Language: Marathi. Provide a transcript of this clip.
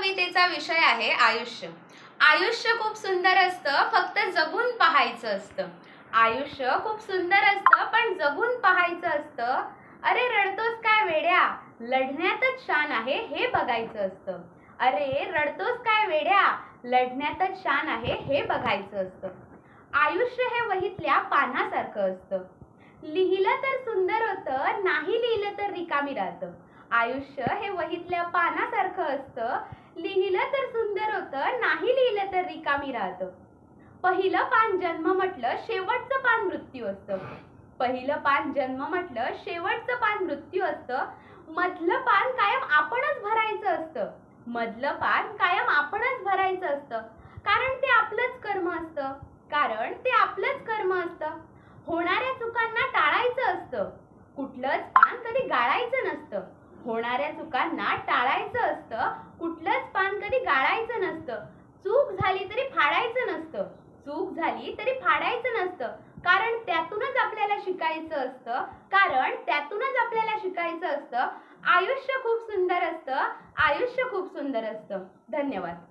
कवितेचा विषय आहे आयुष्य. आयुष्य खूप सुंदर असतं फक्त जगून पाहायचं असतं. आयुष्य खूप सुंदर असतं पण जगून पाहायचं असतं. अरे रडतोस काय वेड्या? लढण्यातच शान आहे हे बघायचं असतं. अरे रडतोस काय वेड्या? लढण्यातच शान आहे हे बघायचं असतं. आयुष्य हे वहीतल्या पानासारखं असतं. लिहिलं तर सुंदर होतं नाही लिहिलं तर रिकामी राहतं. आयुष्य हे वहीतल्या पान असतं लिहिलं तर सुंदर होतं नाही लिहिलं तर रिकामी राहतं. पहिलं पान जन्म म्हटलं शेवटचं पान मृत्यू असतं. पहिलं पान जन्म म्हटलं शेवटचं पान मृत्यू असतं. मधलं पान कायम आपणच भरायचं असतं. मधलं पान कायम आपणच भरायचं असतं. कारण ते आपलंच कर्म असतं. कारण ते आपलंच कर्म असतं. होणाऱ्या चुकांना टाळायचं असतं. कुठलंच पान कधी गाळायचं होणाऱ्या चुकांना टाळायचं असतं कुठलंच पान कधी गाळायचं नसतं. चूक झाली तरी फाडायचं नसतं. चूक झाली तरी फाडायचं नसतं. कारण त्यातूनच आपल्याला शिकायचं असतं. कारण त्यातूनच आपल्याला शिकायचं असतं. आयुष्य खूप सुंदर असतं. आयुष्य खूप सुंदर असतं. धन्यवाद.